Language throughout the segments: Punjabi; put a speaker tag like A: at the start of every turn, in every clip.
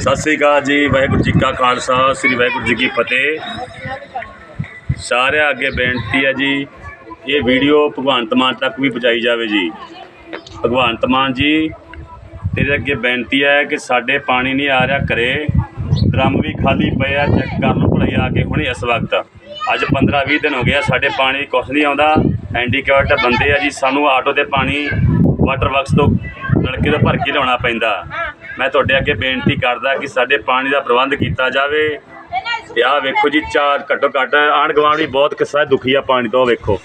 A: ਸਤਿ ਸ੍ਰੀ ਅਕਾਲ ਜੀ, ਵਾਹਿਗੁਰੂ ਜੀ ਕਾ ਖਾਲਸਾ, ਸ੍ਰੀ ਵਾਹਿਗੁਰੂ ਜੀ ਕੀ ਫਤਿਹ। ਸਾਰਿਆਂ ਅੱਗੇ ਬੇਨਤੀ ਹੈ ਜੀ, ਇਹ ਵੀਡੀਓ ਭਗਵੰਤ ਮਾਨ ਤੱਕ ਵੀ ਪਹੁੰਚਾਈ ਜਾਵੇ ਜੀ। ਭਗਵੰਤ ਮਾਨ ਜੀ, ਤੇਰੇ ਅੱਗੇ ਬੇਨਤੀ ਹੈ ਕਿ ਸਾਡੇ ਪਾਣੀ ਨਹੀਂ ਆ ਰਿਹਾ ਘਰੇ। ਡਰਮ ਵੀ ਖਾਲੀ ਪਏ ਆ, ਚੈੱਕ ਕਰ ਲਓ ਭਲਾਈ ਆ ਕੇ ਹੁਣੇ ਇਸ ਵਕਤ। ਅੱਜ 15 20 ਦਿਨ ਹੋ ਗਿਆ ਸਾਡੇ ਪਾਣੀ ਕੁਛ ਨਹੀਂ ਆਉਂਦਾ। ਹੈਂਡੀਕੈਪਟ ਬੰਦੇ ਆ ਜੀ, ਸਾਨੂੰ ਆਟੋ ਤੇ ਪਾਣੀ ਵਾਟਰ ਵਰਕਸ ਤੋਂ ਨਲਕੇ ਤੋਂ ਭਰ ਕੇ ਲਿਆਉਣਾ ਪੈਂਦਾ। ਮੈਂ ਤੁਹਾਡੇ ਅੱਗੇ ਬੇਨਤੀ ਕਰਦਾ ਕਿ ਸਾਡੇ ਪਾਣੀ ਦਾ ਪ੍ਰਬੰਧ ਕੀਤਾ ਜਾਵੇ। ਤੇ ਆਹ ਵੇਖੋ ਜੀ, ਚਾਰ ਘੱਟੋ ਘੱਟ ਆਂਢ ਗੁਆਂਢ ਵੀ ਬਹੁਤ ਕਿੱਸਾ ਦੁਖੀ ਆ ਪਾਣੀ ਤੋਂ ਵੇਖੋ।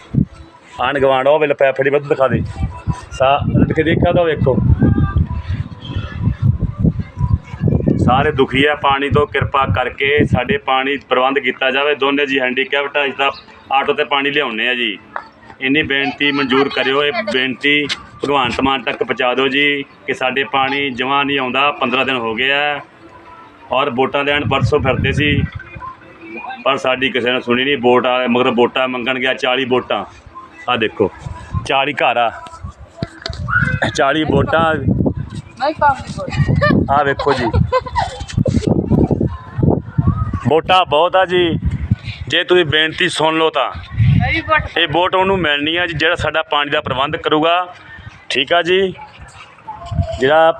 A: ਆਂਢ ਗੁਆਂਢ, ਉਹ ਵੇਲੇ ਪੈਫੜੀ ਵੱਧ ਦਿਖਾ ਦੇ। ਸਾ ਕੇ ਦੇਖਿਆ ਤਾਂ ਵੇਖੋ। ਸਾਰੇ ਦੁਖੀ ਆ ਪਾਣੀ ਤੋਂ, ਕਿਰਪਾ ਕਰਕੇ ਸਾਡੇ ਪਾਣੀ ਪ੍ਰਬੰਧ ਕੀਤਾ ਜਾਵੇ। ਦੋਨੇ ਜੀ ਹੈਂਡੀਕੈਪਟ ਆ ਜਿੱਦਾਂ ਆਟੋ ਤੇ ਪਾਣੀ ਲਿਆਉਣੇ ਆ ਜੀ। ਇੰਨੀ ਬੇਨਤੀ ਮਨਜ਼ੂਰ ਕਰਿਓ ਇਹ ਬੇਨਤੀ ਭਗਵੰਤ ਮਾਨ ਤੱਕ ਪਹੁੰਚਾ ਦਿਓ ਜੀ ਕਿ ਸਾਡੇ ਪਾਣੀ ਜਮ੍ਹਾਂ ਨਹੀਂ ਆਉਂਦਾ 15 ਦਿਨ ਹੋ ਗਏ ਆ ਔਰ ਵੋਟਾਂ ਲੈਣ ਪਰਸੋਂ ਫਿਰਦੇ ਸੀ ਪਰ ਸਾਡੀ ਕਿਸੇ ਨੇ ਸੁਣੀ ਨਹੀਂ ਵੋਟ ਆ ਮਗਰ ਵੋਟਾਂ ਮੰਗਣ ਗਿਆ 40 ਵੋਟਾਂ। ਆ ਦੇਖੋ 40 ਘਰ ਆ। 40 ਵੋਟਾਂ। ਆ ਵੇਖੋ ਜੀ। ਵੋਟਾਂ ਬਹੁਤ ਆ ਜੀ। ਜੇ ਤੁਸੀਂ ਬੇਨਤੀ ਸੁਣ ਲਓ ਤਾਂ। ਇਹ ਵੋਟ ਉਹਨੂੰ ਮਿਲਣੀ ਆ ਜੀ, ਜਿਹੜਾ ਸਾਡਾ ਪਾਣੀ ਦਾ ਪ੍ਰਬੰਧ ਕਰੂਗਾ। ਠੀਕ ਆ ਜੀ? ਜਿਹੜਾ